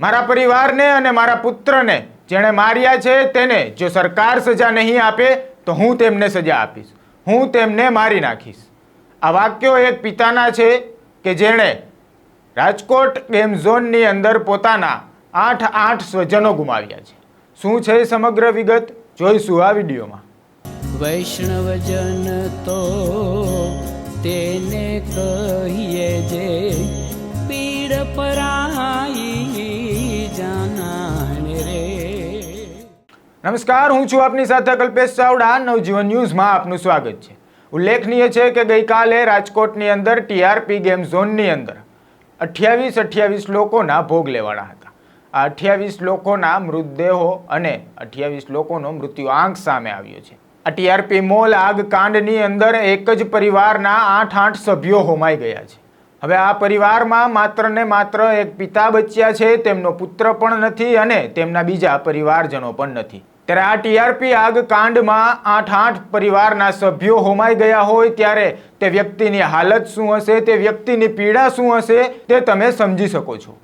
મારા પરિવારને અને મારા પુત્રને જેણે માર્યા છે તેને જો સરકાર સજા નહીં આપે, તો હું તેમને સજા આપીશ. હું તેમને મારી નાખીશ. આ વાક્યો એક પિતાના છે કે જેણે રાજકોટ ગેમ ઝોનની અંદર પોતાના આઠ આઠ સ્વજનો ગુમાવ્યા છે. શું છે સમગ્ર વિગત? જોઈશું આ વિડીયોમાં. વૈષ્ણવજન તો તેને કહીએ જે નમસ્કાર, હું છું આપની સાથે કલ્પેશ ચાવડા. નવજીવન ન્યૂઝમાં આપનું સ્વાગત છે. ઉલ્લેખનીય છે કે ગઈકાલે રાજકોટની અંદર ટીઆરપી ગેમ ઝોનની અંદર અઠ્યાવીસ અઠ્યાવીસ લોકોના ભોગ લેવાના હતા. આ અઠ્યાવીસ લોકોના મૃતદેહો અને અઠ્યાવીસ લોકોનો મૃત્યુ આંક સામે આવ્યો છે. આ ટીઆરપી મોલ આગ કાંડની અંદર એક જ પરિવારના આઠ આઠ સભ્યો હોમાઈ ગયા છે. હવે આ પરિવારમાં માત્ર ને માત્ર એક પિતા બચ્યા છે, તેમનો પુત્ર પણ નથી અને તેમના બીજા પરિવારજનો પણ નથી. ત્યારે આ ટીઆરપી આગ કાંડમાં આઠ આઠ પરિવારના સભ્યો હોમાઈ ગયા હોય ત્યારે તે વ્યક્તિની હાલત શું હશે, તે વ્યક્તિની પીડા શું હશે, તે તમે સમજી શકો છો.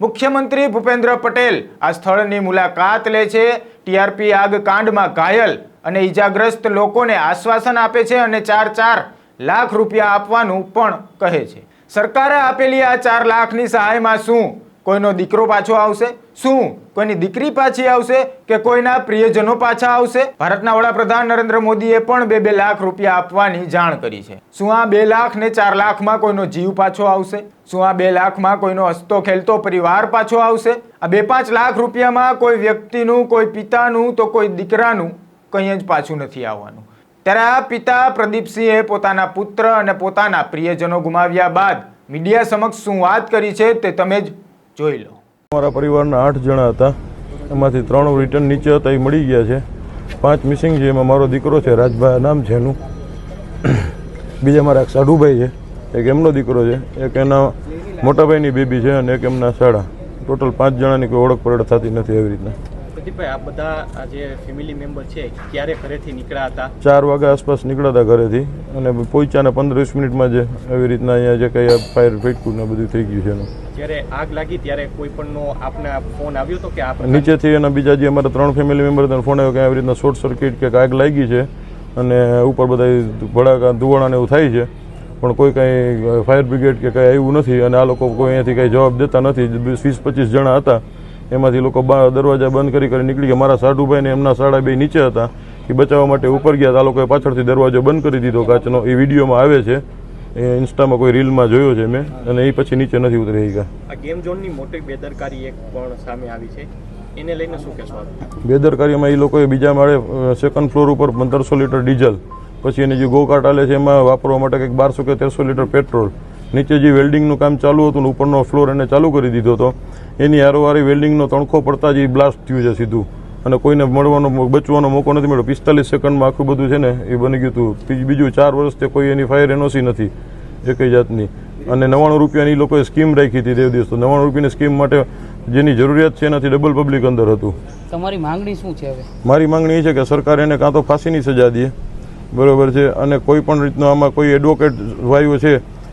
મુખ્યમંત્રી ભૂપેન્દ્ર પટેલ આ સ્થળની મુલાકાત લે છે. ટીઆરપી આગ કાંડમાં ઘાયલ અને ઈજાગ્રસ્ત લોકોને આશ્વાસન આપે છે અને ચાર ચાર લાખ રૂપિયા આપવાનું પણ કહે છે. સરકારે આપેલી આ ચાર લાખની સહાયમાં શું? કોઈનો દીકરો પાછો આવશે? શું? કોઈની દીકરી પાછી આવશે કે કોઈના પ્રિયજનો પાછા આવશે? ભારતના વડાપ્રધાન નરેન્દ્ર મોદીએ પણ બે બે લાખ રૂપિયા આપવાની જાણ કરી છે. શું આ બે લાખ ને ચાર લાખમાં કોઈનો જીવ પાછો આવશે? શું આ બે લાખમાં કોઈનો હસતો ખેલતો પરિવાર પાછો આવશે? આ બે પાંચ લાખ રૂપિયામાં કોઈ વ્યક્તિનું, કોઈ પિતાનું, તો કોઈ દીકરાનું કંઈ જ પાછું નથી આવવાનું. ત્યારે આ પિતા પ્રદીપસિંહે પોતાના પુત્ર અને પોતાના પ્રિયજનો ગુમાવ્યા બાદ મીડિયા સમક્ષ શું વાત કરી છે તે તમે જ જોઈ લો. મારા પરિવારના આઠ જણા હતા. એમાંથી ત્રણ રિટર્ન નીચે હતા, એ મળી ગયા છે. પાંચ મિસિંગ છે, એમાં મારો દીકરો છે રાજભાઈ નામ છે એનું. બીજા મારા એક સાઢુભાઈ છે, એક એમનો દીકરો છે, એક એના મોટાભાઈની બેબી છે અને એક એમના શાળા ટોટલ પાંચ જણાની કોઈ ઓળખ પરડ થતી નથી એવી રીતના. પ્રદીપભાઈ આ બધા આજે જે ફેમિલી મેમ્બર છે ક્યારે ઘરેથી નીકળ્યા હતા? ચાર વાગ્યા આસપાસ નીકળ્યા હતા ઘરેથી. અને પહોંચ્યા ને પંદર વીસ મિનિટમાં જે એવી રીતના અહીંયા જે કંઈ ફાયર ફેટકું ને બધું થઈ ગયું છે એનું. જ્યારે આગ લાગી ત્યારે કોઈ પણનો આપને ફોન આવ્યો હતો કે આપ નીચેથી એના બીજા જે અમારા ત્રણ ફેમિલી મેમ્બર હતા ફોન આવ્યો કે આવી રીતના શોર્ટ સર્કિટ કે આગ લાગી છે અને ઉપર બધા ભડાકા ધુવાણા ને એવું થાય છે. પણ કોઈ કંઈ ફાયર બ્રિગેડ કે કંઈ આવ્યું નથી અને આ લોકો કોઈ અહીંયાથી કંઈ જવાબ દેતા નથી. વીસ પચીસ જણા હતા. એમાંથી લોકો દરવાજા બંધ કરી કરી નીકળી ગયા. મારા સાઢુભાઈ ને એમના સાડા બે નીચે હતા. એ બચાવવા માટે ઉપર ગયા તો આ લોકોએ પાછળથી દરવાજો બંધ કરી દીધો કાચનો. એ વિડીયોમાં આવે છે. એ ઇન્સ્ટામાં કોઈ રીલમાં જોયો છે મેં. અને એ પછી નીચે નથી ઉતરી ગયા. આ ગેમ ઝોનની મોટી બેદરકારી એક પણ સામે આવી છે. એને લઈને શું કહેશો બેદરકારીમાં એ લોકોએ બીજા માળે સેકન્ડ ફ્લોર ઉપર પંદરસો લીટર ડીઝલ. પછી એની જે ગોકાર્ટ આલે છે એમાં વાપરવા માટે કંઈક બારસો કે તેરસો લીટર પેટ્રોલ. નીચે જે વેલ્ડિંગનું કામ ચાલુ હતું ને ઉપરનો ફ્લોર એને ચાલુ કરી દીધો હતો એની હારોવારી વેલ્ડિંગનો તણખો પડતા જ એ બ્લાસ્ટ થયું છે સીધું. અને કોઈને મળવાનો બચવાનો મોકો નથી મળ્યો. પિસ્તાલીસ સેકન્ડમાં આખું બધું છે ને એ બની ગયું હતું. બીજું- ચાર વર્ષથી કોઈ એની ફાયર એનઓસી નથી એકઈ જાતની. અને નવ્વાણું રૂપિયાની એ લોકોએ સ્કીમ રાખી હતી તે દિવસ. તો નવ્વાણું રૂપિયાની સ્કીમ માટે જેની જરૂરિયાત છે એનાથી ડબલ પબ્લિક અંદર હતું. તમારી માંગણી શું છે હવે? મારી માંગણી એ છે કે સરકાર એને કાં તો ફાંસીની સજા દે. બરોબર છે. અને કોઈ પણ રીતનો આમાં કોઈ એડવોકેટ ભાઈઓ છે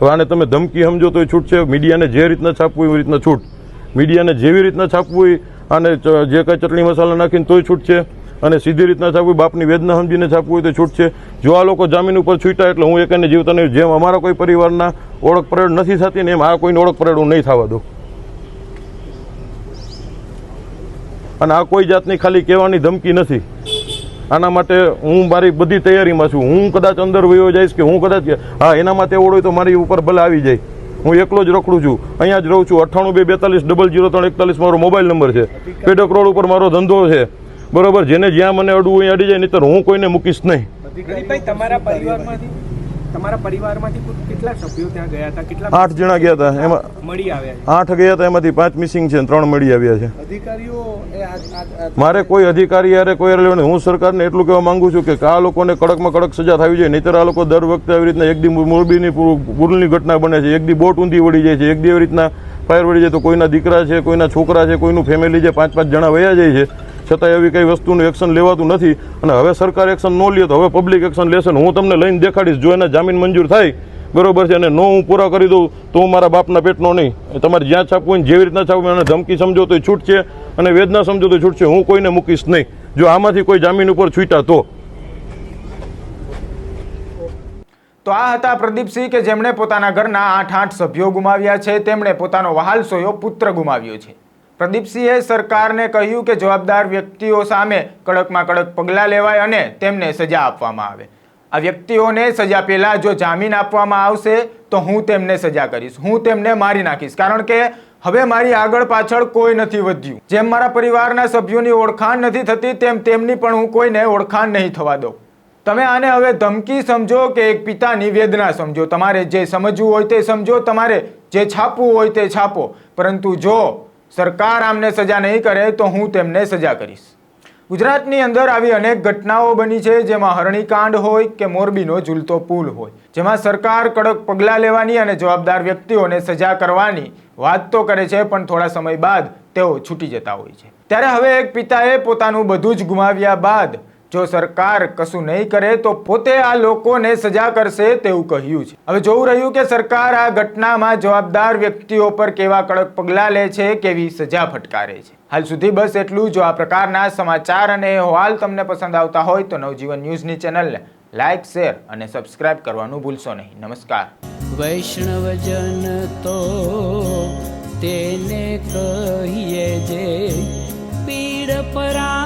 હવે આને તમે ધમકી સમજો તો છૂટ છે. મીડિયાને જે રીતના છાપવું એવી રીતના છૂટ. મીડિયાને જેવી રીતના છાપવું હોય અને જે કાંઈ ચટણી મસાલા નાખીને તોય છૂટ છે. અને સીધી રીતના છાપવું બાપની વેદના સમજીને છાપવું હોય તો છૂટ છે. જો આ લોકો જામીન ઉપર છૂટ્યા એટલે હું એકને જીવતા નહીં જેમ અમારા કોઈ પરિવારના ઓળખ પરેડ નથી થતી ને એમ આ કોઈને ઓળખ પરેડ હું નહીં થવા દઉં. અને આ કોઈ જાતની ખાલી કહેવાની ધમકી નથી. આના માટે હું મારી બધી તૈયારીમાં છું. હું કદાચ અંદર વયો જઈશ કે હું કદાચ હા, એના માટે ઓળો હોય તો મારી ઉપર ભલે આવી જાય. હું એકલો જ રખડું છું. અહીંયા જ રહું છું. અઠ્ઠાણું બે બેતાલીસ ડબલ જીરો ત્રણ એકતાલીસ મારો મોબાઈલ નંબર છે. પેડક રોડ ઉપર મારો ધંધો છે. બરોબર? જેને જ્યાં મને અડવું અહીંયા અડી જાય નહીં હું કોઈને મૂકીશ નહીં. તમારા પરિવારમાંથી તમારા પરિવારમાંથી કેટલા સભ્યો ત્યાં ગયા હતા? કેટલા આઠ જણા ગયા હતા. એમાં મળી આવ્યા છે? આઠ ગયા હતા એમાંથી પાંચ મિસિંગ છે ત્રણ મળી આવ્યા છે. અધિકારીઓ મારે કોઈ અધિકારી યારે કોઈ લેવાનું. હું સરકારને એટલું કહેવા માંગુ છું કે આ લોકોને કડકમાં કડક સજા થવી જોઈએ નહીતર આ લોકો દર વખતે આવી રીતના એક દી મોરબીની પૂરની પુલની ઘટના બને છે. એક દી બોટ ઊંધી વળી જાય છે. એક દી એવી રીતના ફાયર વળી જાય તો કોઈના દીકરા છે કોઈના છોકરા છે કોઈનું ફેમિલી છે પાંચ પાંચ જણા વયા જાય છે. છતાં એવી કઈ વસ્તુનું એક્શન લેવાતું નથી. અને હવે સરકાર એક્શન ન લે તો હવે પબ્લિક એક્શન લેશે હું તમને લઈને દેખાડીશ. જો એના જામીન મંજૂર થાય બરોબર છે, અને નો હું પૂરા કરી દઉં તો હું મારા બાપના પેટનો નહીં. તમારે જ્યાં છાપવું હોય જેવી રીતના છાપવું એને ધમકી સમજો તો છૂટ છે, અને વેદના સમજો તો છૂટ છે, હું કોઈને મૂકીશ નહીં. જો આમાંથી કોઈ જામીન ઉપર છૂટ્યા તો. તો આ હતા પ્રદીપસિંહ કે જેમણે પોતાના ઘરના આઠ આઠ સભ્યો ગુમાવ્યા છે, તેમણે પોતાનો વહાલ સોયો પુત્ર ગુમાવ્યો છે. પ્રદીપસિંહે સરકારને કહ્યું કે જવાબદાર વ્યક્તિઓ સામે કડકમાં કડક પગલાં લેવાય અને તેમને સજા આપવામાં આવે. આ વ્યક્તિઓને સજા પહેલાં જો જામીન આપવામાં આવશે, તો હું તેમને સજા કરીશ. હું તેમને મારી નાખીશ. કારણ કે હવે મારી આગળ પાછળ કોઈ નથી વધ્યું. જેમ મારા પરિવારના સભ્યોની ઓળખાણ નથી થતી, તેમ તેમની પણ હું કોઈને ઓળખાણ નહીં થવા દઉં. તમે આને હવે ધમકી સમજો કે એક પિતાની વેદના સમજો? તમારે જે સમજવું હોય તે સમજો, તમારે જે છાપવું હોય તે છાપો. પરંતુ જો સરકાર આમને સજા નહીં કરે, તો હું તેમને સજા કરીશ. ગુજરાતની અંદર આવી અનેક ઘટનાઓ બની છે, જેમાં હરણીકાંડ હોય કે મોરબીનો ઝૂલતો પુલ હોય. જેમાં સરકાર કડક પગલાં લેવાની અને જવાબદાર વ્યક્તિઓને સજા કરવાની વાત તો કરે છે, પણ થોડા સમય બાદ તેઓ છૂટી જતા હોય છે. ત્યારે હવે એક પિતાએ પોતાનું બધું જ ગુમાવ્યા બાદ જો સરકાર કશું નહીં કરે તો પોતે આ લોકોને સજા કરશે તેવું કહ્યું છે. હવે જોવું રહ્યું કે સરકાર આ ઘટનામાં જવાબદાર વ્યક્તિઓ પર કેવા કડક પગલાં લે છે, કેવી સજા ફટકારે છે. હાલ સુધી બસ એટલું જો. આ પ્રકારના સમાચાર અને અહેવાલ તમને પસંદ આવતા હોય તો નવજીવન ન્યૂઝની ચેનલને લાઇક શેર અને સબસ્ક્રાઇબ કરવાનું ભૂલશો નહીં. નમસ્કાર. વૈષ્ણવજન તો તેને કહીએ જે પીડ પરા